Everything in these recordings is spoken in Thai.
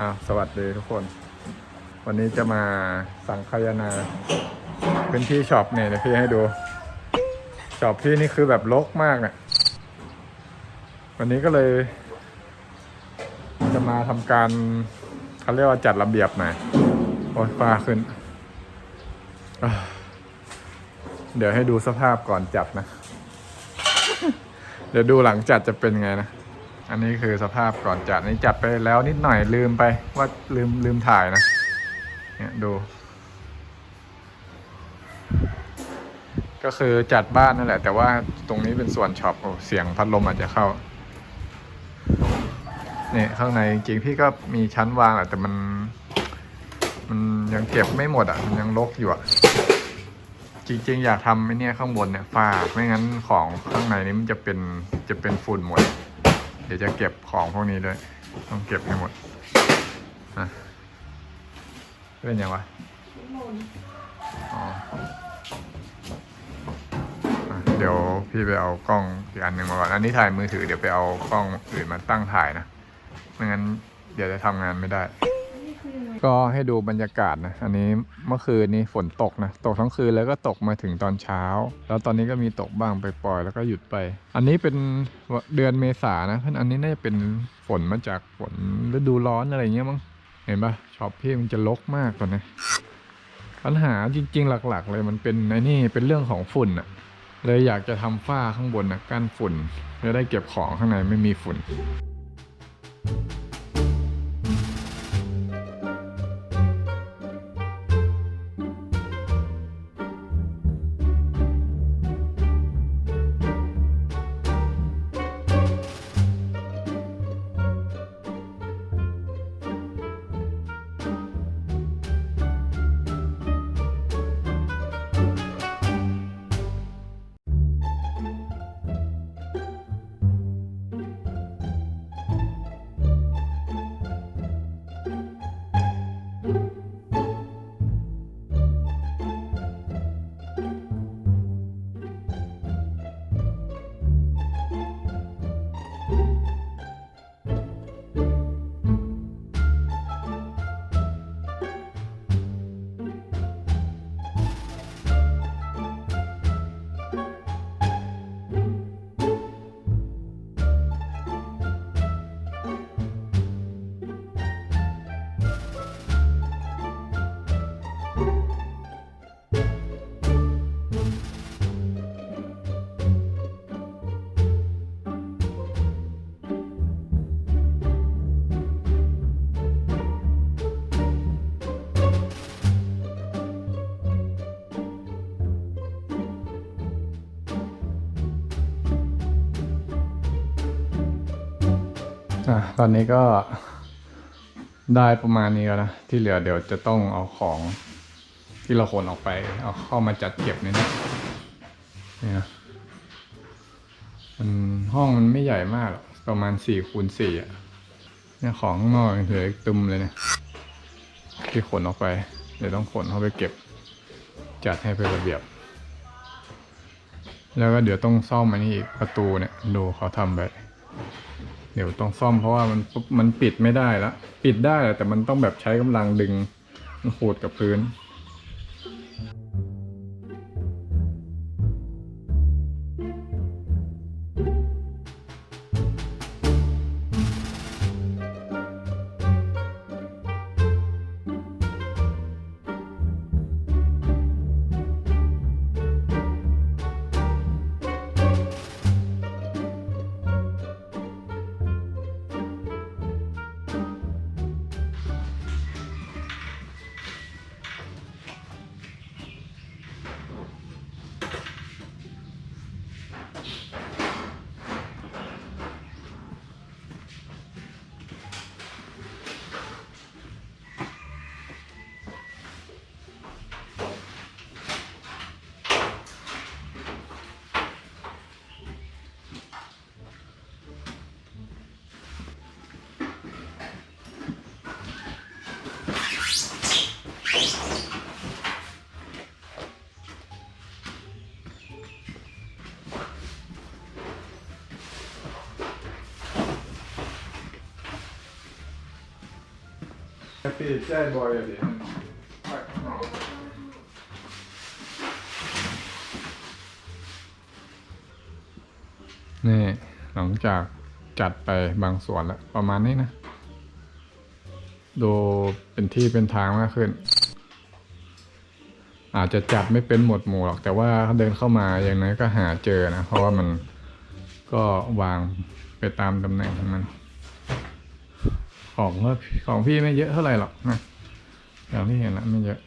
อ้าวสวัสดีทุกคน วันนี้จะมาสังคายนาพื้นที่ช็อปเนี่ยเดี๋ยวพี่ให้ดูช็อปพี่นี่คือแบบรกมากเนี่ยวันนี้ก็เลย จะมาทำการเขาเรียกว่าจัดระเบียบหน่อยโอ้ยฟ้าขึ้น เดี๋ยวให้ดูสภาพก่อนจัดนะ เดี๋ยวดูหลังจัดจะเป็นไงนะ อันนี้คือสภาพก่อนจัดนี่จัดไปแล้วนิดหน่อยลืมไปว่าลืมลืมถ่ายนะ เนี่ยดู ก็คือจัดบ้านนั่นแหละ แต่ว่าตรงนี้เป็นส่วนช็อปโอ้เสียงพัดลมอาจจะเข้า เนี่ยข้างในจริงพี่ก็มีชั้นวางแหละแต่มัน มันยังเก็บไม่หมดอะ มันยังรกอยู่อะ จริง ๆ อยากทำไอ้เนี่ยข้างบนเนี่ยฝ้าไม่งั้นของข้างในนี้มันจะเป็นจะเป็นฝุ่นหมด เดี๋ยวจะเก็บของพวกนี้ด้วย ต้องเก็บให้หมดนะเป็นยังวะอ๋ออะเดี๋ยวพี่ไปเอากล้องอีกอันหนึ่งมาก่อน อันนี้ถ่ายมือถือเดี๋ยวไปเอากล้องอื่นมาตั้งถ่ายนะ ไม่งั้นเดี๋ยวจะทำงานไม่ได้ ก็ให้ดูบรรยากาศนะ อันนี้เมื่อคืนนี้ฝนตกนะ ตกทั้งคืนแล้วก็ตกมาถึงตอนเช้า แล้วตอนนี้ก็มีตกบ้างไปปล่อยแล้วก็หยุดไป อันนี้เป็นเดือนเมษานะเพราะอันนี้น่าจะเป็นฝนมาจากฝนฤดูร้อนอะไรเงี้ยมั้ง เห็นปะช็อปพี่มันจะลกมากตอนนี้ปัญหาจริง ๆ หลัก ๆ เลยมันเป็นไอ้นี่เป็นเรื่องของฝุ่นอะเลยอยากจะทำฝ้าข้างบนนะกั้นฝุ่นจะได้เก็บของข้างในไม่มีฝุ่นอะ ตอนนี้ก็ได้ประมาณนี้แล้วนะ ที่เหลือเดี๋ยวจะต้องเอาของที่เราขนออกไป เอาเข้ามาจัดเก็บในนี้นี่นะมันห้องมันไม่ใหญ่มากหรอกประมาณสี่คูณสี่อะเนี่ยของข้างนอกยังเหลืออีกตึมเลยเนี่ยที่ขนออกไป เดี๋ยวต้องขนเข้าไปเก็บ จัดให้เป็นระเบียบ แล้วก็เดี๋ยวต้องซ่อมอันนี้อีกประตูเนี่ย ดูเขาทำไป เดี๋ยวต้องซ่อมเพราะว่ามันมันปิดไม่ได้แล้วปิดได้แหละแต่มันต้องแบบใช้กำลังดึงมันขูดกับพื้น ปีแจ้บอยอะดินี่ หลังจากจัดไปบางส่วนแล้ว ประมาณนี้นะ ดูเป็นที่เป็นทางมากขึ้น อาจจะจัดไม่เป็นหมวดหมู่หรอก แต่ว่าเดินเข้ามาอย่างนั้นก็หาเจอนะ เพราะว่ามันก็วางไปตามตำแหน่งของมัน ของของพี่ไม่เยอะเท่าไหร่หรอกนะอย่างที่เห็นนะไม่เยอะ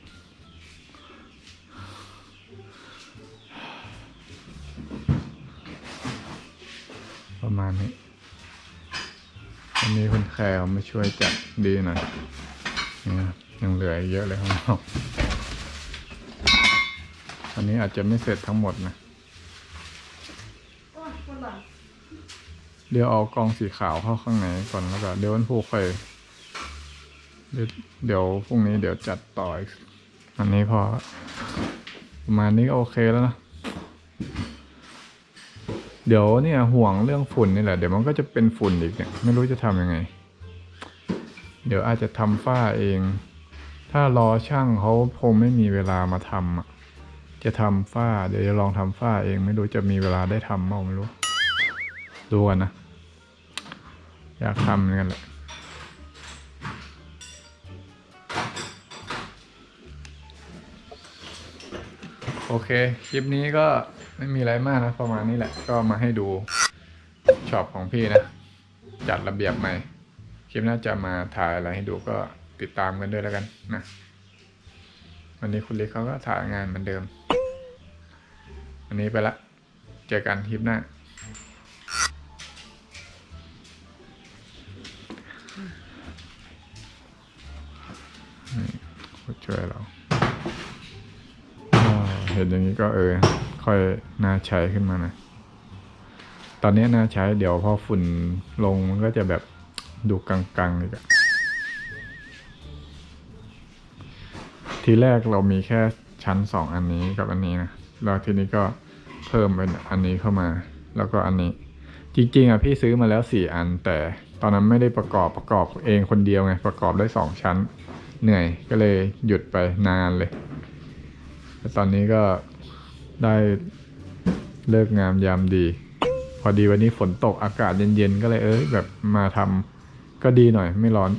ประมาณนี้วันนี้คุณแคร์มาช่วยจัดดีหน่อยนี่นะยังเหลือเยอะเลยข้างนอกอันนี้อาจจะไม่เสร็จทั้งหมดนะ เดี๋ยวเอากองสีขาวเข้าข้างในก่อนแล้วก็เดี๋ยววันพุธค่อยเดี๋ยวพรุ่งนี้เดี๋ยวจัดต่ออีกอันนี้พอประมาณนี้ก็โอเคแล้วนะเดี๋ยวเนี่ยห่วงเรื่องฝุ่นนี่แหละเดี๋ยวมันก็จะเป็นฝุ่นอีกเนี่ยไม่รู้จะทำยังไง เดี๋ยวอาจจะทำฝ้าเอง ถ้ารอช่างเขาคงไม่มีเวลามาทำอะจะทำฝ้า เดี๋ยวจะลองทำฝ้าเองไม่รู้จะมีเวลาได้ทำเปล่าไม่รู้ดูกันนะ อยากทำเหมือนกันแหละโอเค คลิปนี้ก็ไม่มีอะไรมากนะ ประมาณนี้แหละ ก็มาให้ดูช็อปของพี่นะ จัดระเบียบใหม่ คลิปหน่าจะมาถ่ายอะไรให้ดูก็ติดตามกันด้วยแล้วกันนะ วันนี้คุณเล็กเขาก็ถ่ายงานเหมือนเดิม วันนี้ไปละ เจอกันคลิปหน้า ช่วยเราเห็นอย่างนี้ก็เออ ค่อยน่าใช้ขึ้นมานะ ตอนนี้น่าใช้เดี๋ยวพอฝุ่นลงมันก็จะแบบดูกังๆอีกอะทีแรกเรามีแค่ชั้นสองอันนี้กับอันนี้นะ แล้วทีนี้ก็เพิ่มเป็นอันนี้เข้ามา แล้วก็อันนี้ จริงๆอะพี่ซื้อมาแล้วสี่อัน แต่ตอนนั้นไม่ได้ประกอบประกอบเองคนเดียวไงประกอบได้สองชั้น เหนื่อยก็เลยหยุดไปนานเลยแต่ตอนนี้ก็ได้เลิกงามยามดี พอดีวันนี้ฝนตกอากาศเย็นๆ ก็เลยเอ้ยแบบมาทำก็ดีหน่อยไม่ร้อน